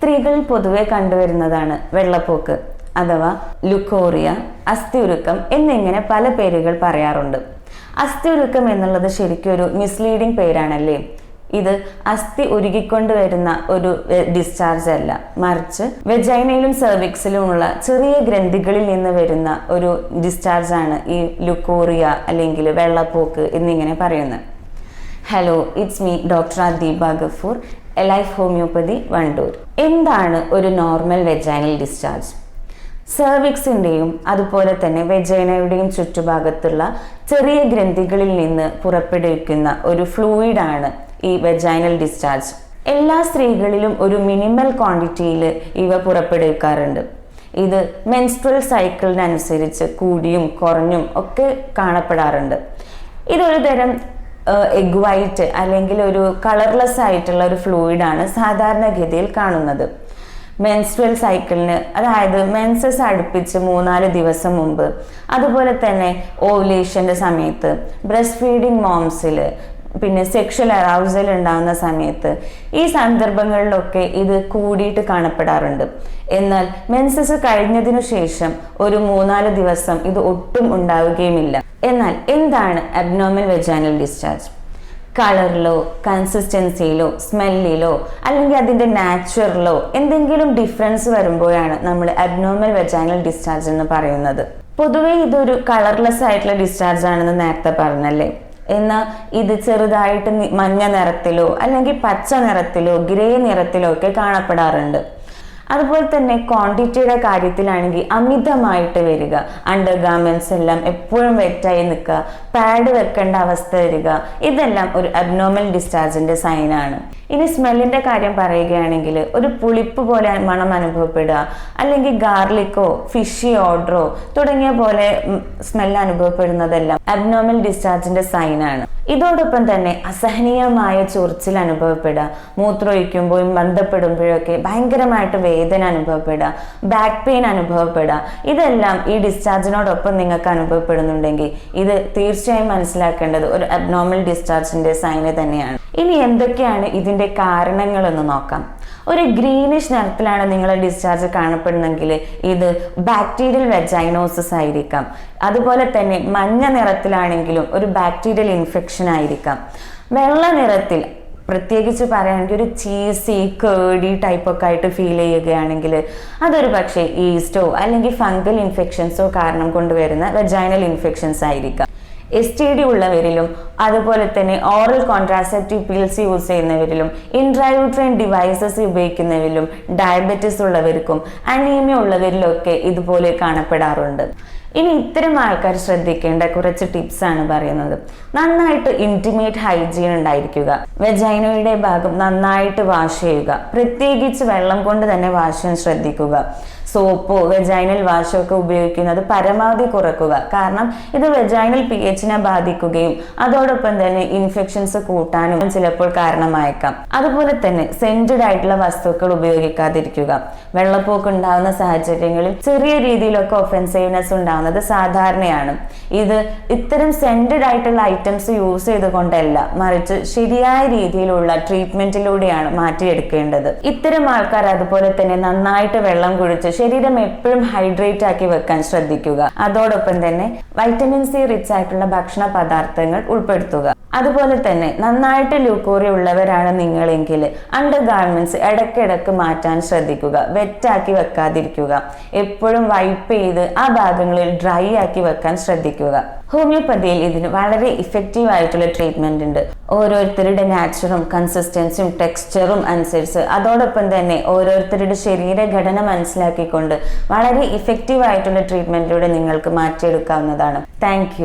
സ്ത്രീകളിൽ പൊതുവെ കണ്ടുവരുന്നതാണ് വെള്ളപ്പോക്ക് അഥവാ ലുക്കോറിയ അസ്ഥിയുരുക്കം എന്നിങ്ങനെ പല പേരുകൾ പറയാറുണ്ട്. അസ്ഥിയുരുക്കം എന്നുള്ളത് ശരിക്കും ഒരു മിസ്ലീഡിംഗ് പേരാണല്ലേ? ഇത് അസ്ഥി ഉരുകിക്കൊണ്ട് വരുന്ന ഒരു ഡിസ്ചാർജ് അല്ല. മറിച്ച് വെജൈനയിലും സെർവിക്സിലുമുള്ള ചെറിയ ഗ്രന്ഥികളിൽ നിന്ന് വരുന്ന ഒരു ഡിസ്ചാർജ് ആണ് ഈ ലുക്കോറിയ അല്ലെങ്കിൽ വെള്ളപ്പോക്ക് എന്നിങ്ങനെ പറയുന്നത്. Hello it's me doctor Deepa Gafoor life homeopathy Wandoor എന്താണ് ഒരു നോർമൽ വെജൈനൽ ഡിസ്ചാർജ് സെർവിക്സിന്റെയും അതുപോലെ തന്നെ വെജൈനയുടെയും ചുറ്റുഭാഗത്തുള്ള ചെറിയ ഗ്രന്ഥികളിൽ നിന്ന് പുറപ്പെടുവിക്കുന്ന ഒരു ഫ്ലൂയിഡാണ് ഈ വെജൈനൽ ഡിസ്ചാർജ് എല്ലാ സ്ത്രീകളിലും ഒരു മിനിമൽ ക്വാണ്ടിറ്റിയിൽ ഇവ പുറപ്പെടുവിക്കാറുണ്ട്. ഇത് മെൻസ്ട്രൽ സൈക്കിളിനനുസരിച്ച് കൂടിയും കുറഞ്ഞും ഒക്കെ കാണപ്പെടാറുണ്ട്. ഇതൊരു തരം എഗ് വൈറ്റ് അല്ലെങ്കിൽ ഒരു കളർലെസ് ആയിട്ടുള്ള ഒരു ഫ്ലൂയിഡ് ഫ്ലൂയിഡാണ് സാധാരണഗതിയിൽ കാണുന്നത്. മെൻസ്ട്രൽ സൈക്കിളിന് അതായത് മെൻസസ് അടുപ്പിച്ച് മൂന്നാൽ ദിവസം മുമ്പ്. അതുപോലെ തന്നെ ഓവുലേഷന്റെ സമയത്ത്. ബ്രസ്റ്റ് ഫീഡിങ് മോംസിൽ പിന്നെ സെക്ഷൽ അറൗസൽ ഉണ്ടാകുന്ന സമയത്ത് ഈ സന്ദർഭങ്ങളിലൊക്കെ ഇത് കൂടിയിട്ട് കാണപ്പെടാറുണ്ട്. എന്നാൽ മെൻസസ് കഴിഞ്ഞതിനു ശേഷം ഒരു മൂന്നാൽ ദിവസം ഇത് ഒട്ടും ഉണ്ടാവുകയുമില്ല. എന്നാൽ എന്താണ് അബ്നോമൽ വെജാനൽ ഡിസ്ചാർജ് കളറിലോ കൺസിസ്റ്റൻസിയിലോ സ്മെല്ലിലോ അല്ലെങ്കിൽ അതിന്റെ നാച്ചുറലോ എന്തെങ്കിലും ഡിഫറൻസ് വരുമ്പോഴാണ് നമ്മൾ അബ്നോമൽ വെജാനൽ ഡിസ്ചാർജ് എന്ന് പറയുന്നത്. പൊതുവേ ഇതൊരു കളർലെസ് ആയിട്ടുള്ള ഡിസ്ചാർജ് ആണെന്ന് നേരത്തെ പറഞ്ഞല്ലേ? എന്നാൽ ഇത് ചെറുതായിട്ട് മഞ്ഞ നിറത്തിലോ അല്ലെങ്കിൽ പച്ച നിറത്തിലോ ഗ്രേ നിറത്തിലോ ഒക്കെ കാണപ്പെടാറുണ്ട്. അതുപോലെ തന്നെ ക്വാണ്ടിറ്റിയുടെ കാര്യത്തിലാണെങ്കിൽ അമിതമായിട്ട് വരിക. അണ്ടർ ഗാർമെന്റ്സ് എല്ലാം എപ്പോഴും വെറ്റായി നിൽക്കുക. പാഡ് വെക്കേണ്ട അവസ്ഥ വരിക. ഇതെല്ലാം ഒരു അബ്നോമൽ ഡിസ്ചാർജിന്റെ സൈനാണ് ഇനി സ്മെല്ലിന്റെ കാര്യം പറയുകയാണെങ്കിൽ ഒരു പുളിപ്പ് പോലെ മണം അനുഭവപ്പെടുക. അല്ലെങ്കിൽ ഗാർലിക്കോ ഫിഷി ഓർഡറോ തുടങ്ങിയ പോലെ സ്മെല്ല് അനുഭവപ്പെടുന്നതെല്ലാം അബ്നോമൽ ഡിസ്ചാർജിന്റെ സൈനാണ് ഇതോടൊപ്പം തന്നെ അസഹനീയമായ ചൊറിച്ചിൽ അനുഭവപ്പെടുക. മൂത്രമൊഴിക്കുമ്പോഴും ബന്ധപ്പെടുമ്പോഴൊക്കെ ഭയങ്കരമായിട്ട് വേദന അനുഭവപ്പെടുക. ബാക്ക് പെയിൻ അനുഭവപ്പെടുക. ഇതെല്ലാം ഈ ഡിസ്ചാർജിനോടൊപ്പം നിങ്ങൾക്ക് അനുഭവപ്പെടുന്നുണ്ടെങ്കിൽ ഇത് തീർച്ചയായും മനസ്സിലാക്കേണ്ടത് ഒരു അബ്നോർമൽ ഡിസ്ചാർജിന്റെ സൈന് തന്നെയാണ്. ഇനി എന്തൊക്കെയാണ് ഇതിന്റെ കാരണങ്ങൾ എന്ന് നോക്കാം. ഒരു ഗ്രീനിഷ് നിറത്തിലാണ് നിങ്ങളെ ഡിസ്ചാർജ് കാണപ്പെടുന്നെങ്കിൽ ഇത് ബാക്ടീരിയൽ വെജൈനോസിസ് ആയിരിക്കാം. അതുപോലെ തന്നെ മഞ്ഞ നിറത്തിലാണെങ്കിലും ഒരു ബാക്ടീരിയൽ ഇൻഫെക്ഷൻ ആയിരിക്കാം. വെള്ള നിറത്തിൽ പ്രത്യേകിച്ച് പറയുകയാണെങ്കിൽ ഒരു ചീസി കേടി ടൈപ്പൊക്കെ ആയിട്ട് ഫീൽ ചെയ്യുകയാണെങ്കിൽ അതൊരു പക്ഷേ ഈസ്റ്റോ അല്ലെങ്കിൽ ഫംഗൽ ഇൻഫെക്ഷൻസോ കാരണം കൊണ്ടുവരുന്ന വെജൈനൽ ഇൻഫെക്ഷൻസ് ആയിരിക്കാം. എസ് ടി ഡി ഉള്ളവരിലും അതുപോലെ തന്നെ ഓറൽ കോൺട്രാസെപ്റ്റീവ് പിൽസ് യൂസ് ചെയ്യുന്നവരിലും ഇൻട്രായൂട്രൈൻ ഡിവൈസസ് ഉപയോഗിക്കുന്നവരിലും ഡയബറ്റിസ് ഉള്ളവർക്കും അനീമിയ ഉള്ളവരിലൊക്കെ ഇതുപോലെ കാണപ്പെടാറുണ്ട്. ഇനി ഇത്തരം ആൾക്കാർ ശ്രദ്ധിക്കേണ്ട കുറച്ച് ടിപ്സ് ആണ് പറയുന്നത്. നന്നായിട്ട് ഇന്റിമേറ്റ് ഹൈജീൻ ഉണ്ടായിരിക്കുക. വെജൈനോയുടെ ഭാഗം നന്നായിട്ട് വാഷ് ചെയ്യുക. പ്രത്യേകിച്ച് വെള്ളം കൊണ്ട് തന്നെ വാഷ് ചെയ്യാൻ ശ്രദ്ധിക്കുക. സോപ്പോ വെജൈനൽ വാഷോ ഒക്കെ ഉപയോഗിക്കുന്നത് പരമാവധി കുറക്കുക. കാരണം ഇത് വെജൈനൽ പി എച്ചിനെ ബാധിക്കുകയും അതോടൊപ്പം തന്നെ ഇൻഫെക്ഷൻസ് കൂട്ടാനും ചിലപ്പോൾ കാരണമായേക്കാം. അതുപോലെ തന്നെ സെന്റഡ് ആയിട്ടുള്ള വസ്തുക്കൾ ഉപയോഗിക്കാതിരിക്കുക. വെള്ളപ്പോക്ക് ഉണ്ടാകുന്ന സാഹചര്യങ്ങളിൽ ചെറിയ രീതിയിലൊക്കെ ഒഫെൻസീവ്നെസ് ഉണ്ടാകുന്നത് സാധാരണയാണ്. ഇത് ഇത്തരം സെന്റഡ് ആയിട്ടുള്ള ഐറ്റംസ് യൂസ് ചെയ്തുകൊണ്ടല്ല മറിച്ച് ശരിയായ രീതിയിലുള്ള ട്രീറ്റ്മെന്റിലൂടെയാണ് മാറ്റിയെടുക്കേണ്ടത്. ഇത്തരം ആൾക്കാർ അതുപോലെ തന്നെ നന്നായിട്ട് വെള്ളം കുടിച്ച് ശരീരം എപ്പോഴും ഹൈഡ്രേറ്റ് ആക്കി വെക്കാൻ ശ്രദ്ധിക്കുക. അതോടൊപ്പം തന്നെ വൈറ്റമിൻ സി റിച്ച് ആയിട്ടുള്ള ഭക്ഷണ പദാർത്ഥങ്ങൾ ഉൾപ്പെടുത്തുക. അതുപോലെ തന്നെ നന്നായിട്ട് ലൂക്കോറി ഉള്ളവരാണ് നിങ്ങളെങ്കിൽ അണ്ടർ ഗാർമെന്റ്സ് ഇടയ്ക്കിടയ്ക്ക് മാറ്റാൻ ശ്രദ്ധിക്കുക. വെറ്റാക്കി വെക്കാതിരിക്കുക. എപ്പോഴും വൈപ്പ് ചെയ്ത് ആ ഭാഗങ്ങളിൽ ഡ്രൈ ആക്കി വെക്കാൻ ശ്രദ്ധിക്കുക. ഹോമിയോപ്പതിയിൽ ഇതിന് വളരെ ഇഫക്റ്റീവ് ആയിട്ടുള്ള ട്രീറ്റ്മെന്റ് ഉണ്ട്. ഓരോരുത്തരുടെ നാച്ചുറും കൺസിസ്റ്റൻസിയും ടെക്സ്ചറും അനുസരിച്ച്. അതോടൊപ്പം തന്നെ ഓരോരുത്തരുടെ ശരീരഘടന മനസ്സിലാക്കിക്കൊണ്ട് വളരെ ഇഫക്റ്റീവ് ആയിട്ടുള്ള ട്രീറ്റ്മെന്റിലൂടെ നിങ്ങൾക്ക് മാറ്റിയെടുക്കാവുന്നതാണ്. താങ്ക്